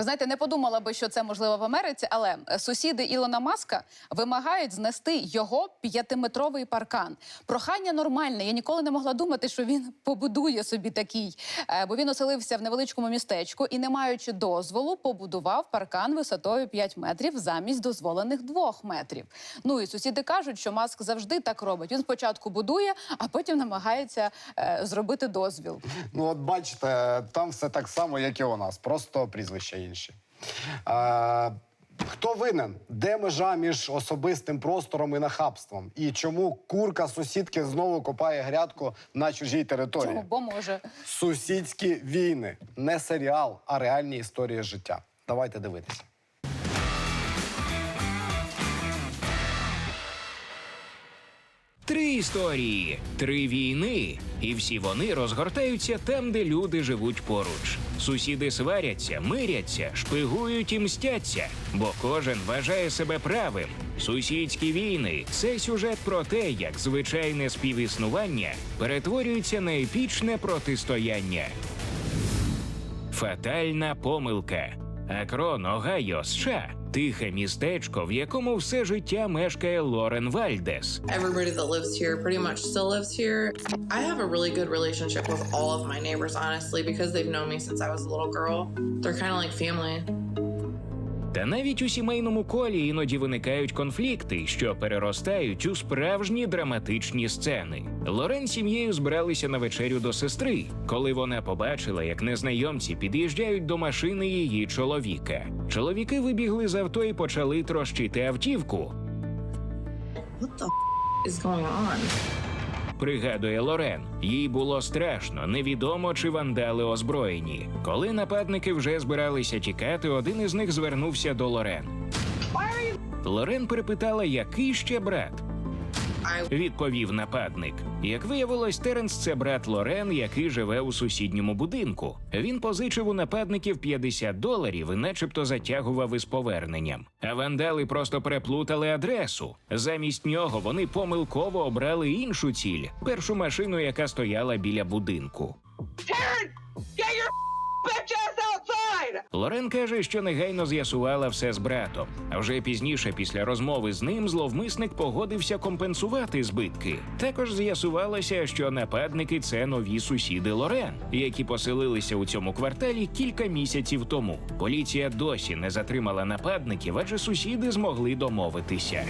Ви знаєте, не подумала би, що це можливо в Америці, але е, сусіди Ілона Маска вимагають знести його п'ятиметровий паркан. Прохання нормальне. Я ніколи не могла думати, що він побудує собі такий, Е, бо він оселився в невеличкому містечку і, не маючи дозволу, побудував паркан висотою 5 метрів замість дозволених 2 метрів. Ну і сусіди кажуть, що Маск завжди так робить. Він спочатку будує, а потім намагається е, зробити дозвіл. Ну, от бачите, там все так само, як і у нас, просто прізвища інші. А, хто винен? Де межа між особистим простором і нахабством? І чому курка сусідки знову копає грядку на чужій території? Чому бо може? Сусідські війни не серіал, а реальні історії життя. Давайте дивитися. Історії, три війни, і всі вони розгортаються там, де люди живуть поруч. Сусіди сваряться, миряться, шпигують і мстяться, бо кожен вважає себе правим. Сусідські війни це сюжет про те, як звичайне співіснування перетворюється на епічне протистояння. Фатальна помилка. Акрон, Огайо, США. Тихе містечко, в якому все життя мешкає Лорен Вальдес. Everybody that lives here pretty much still lives here. I have a really good relationship with all of my neighbors, honestly, because they've known me since I was a little girl. They're kind of like family. Та навіть у сімейному колі іноді виникають конфлікти, що переростають у справжні драматичні сцени. Лорен з сім'єю збиралися на вечерю до сестри, коли вона побачила, як незнайомці під'їжджають до машини її чоловіка. Чоловіки вибігли з авто і почали трощити автівку. What the is going on? Пригадує Лорен, їй було страшно, невідомо чи вандали озброєні. Коли нападники вже збиралися тікати, один із них звернувся до Лорен. Лорен перепитала, який ще брат. Відповів нападник. Як виявилось, Теренс це брат Лорен, який живе у сусідньому будинку. Він позичив у нападників 50 доларів і начебто затягував із поверненням. А вандали просто переплутали адресу. Замість нього вони помилково обрали іншу ціль першу машину, яка стояла біля будинку. Лорен каже, що негайно з'ясувала все з братом. А вже пізніше, після розмови з ним, зловмисник погодився компенсувати збитки. Також з'ясувалося, що нападники це нові сусіди Лорен, які поселилися у цьому кварталі кілька місяців тому. Поліція досі не затримала нападників, адже сусіди змогли домовитися.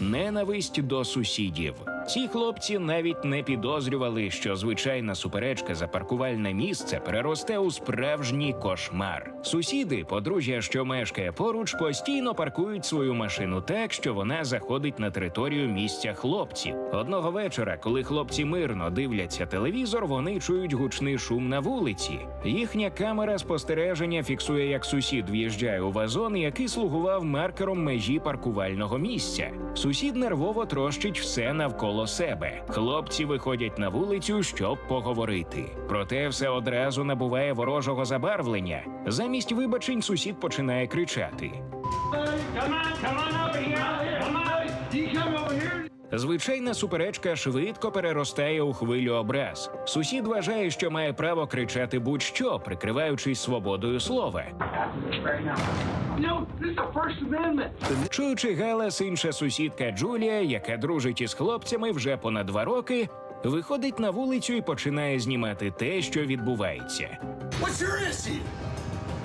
Ненависть до сусідів. Ці хлопці навіть не підозрювали, що звичайна суперечка за паркувальне місце переросте у справжній кошмар. Сусіди, подружжя, що мешкає поруч, постійно паркують свою машину так, що вона заходить на територію місця хлопців. Одного вечора, коли хлопці мирно дивляться телевізор, вони чують гучний шум на вулиці. Їхня камера спостереження фіксує, як сусід в'їжджає у вазон, який слугував маркером межі паркувального місця. Сусід нервово трощить все навколо себе. Хлопці виходять на вулицю, щоб поговорити. Проте все одразу набуває ворожого забарвлення. Замість вибачень сусід починає кричати. Звичайна суперечка швидко переростає у хвилю образ. Сусід вважає, що має право кричати будь-що, прикриваючись свободою слова. Чуючи галас, інша сусідка Джулія, яка дружить із хлопцями вже понад два роки, виходить на вулицю і починає знімати те, що відбувається. What's your issue?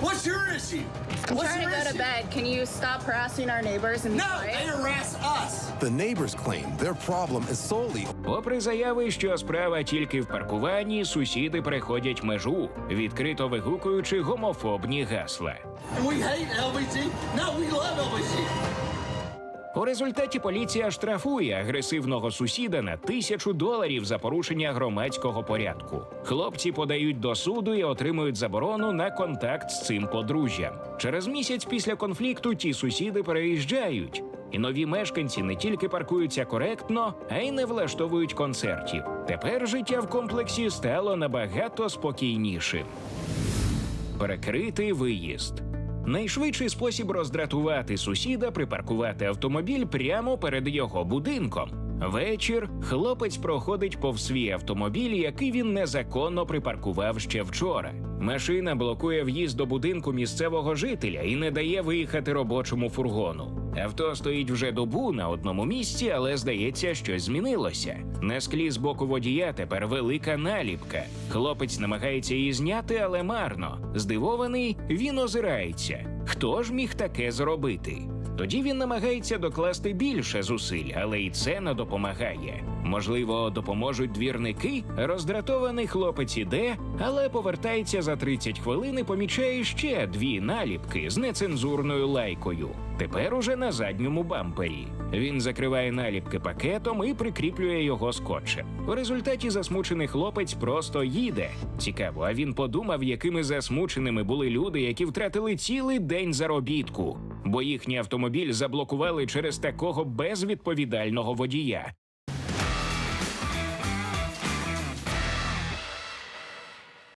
What's your issue? I'm What's trying to go issue? to bed. Can you stop harassing our neighbors and be No, quiet? they harass us. The neighbors claim their problem is solely Попри заяви, що справа тільки в паркуванні, сусіди переходять межу, відкрито вигукуючи гомофобні гасла. And we hate LBG. No, we love LBG. У результаті поліція штрафує агресивного сусіда на тисячу доларів за порушення громадського порядку. Хлопці подають до суду і отримують заборону на контакт з цим подружжям. Через місяць після конфлікту ті сусіди переїжджають. І нові мешканці не тільки паркуються коректно, а й не влаштовують концертів. Тепер життя в комплексі стало набагато спокійнішим. Перекритий виїзд. Найшвидший спосіб роздратувати сусіда припаркувати автомобіль прямо перед його будинком. Вечір хлопець проходить повз свій автомобіль, який він незаконно припаркував ще вчора. Машина блокує в'їзд до будинку місцевого жителя і не дає виїхати робочому фургону. Авто стоїть вже добу на одному місці, але здається, щось змінилося. На склі з боку водія тепер велика наліпка. Хлопець намагається її зняти, але марно. Здивований, він озирається. Хто ж міг таке зробити? Тоді він намагається докласти більше зусиль, але і це не допомагає. Можливо, допоможуть двірники. Роздратований хлопець іде, але повертається за 30 хвилин і помічає ще дві наліпки з нецензурною лайкою. Тепер уже на задньому бампері. Він закриває наліпки пакетом і прикріплює його скотчем. У результаті засмучений хлопець просто їде. Цікаво, а він подумав, якими засмученими були люди, які втратили цілий день заробітку, бо їхній автомобіль заблокували через такого безвідповідального водія.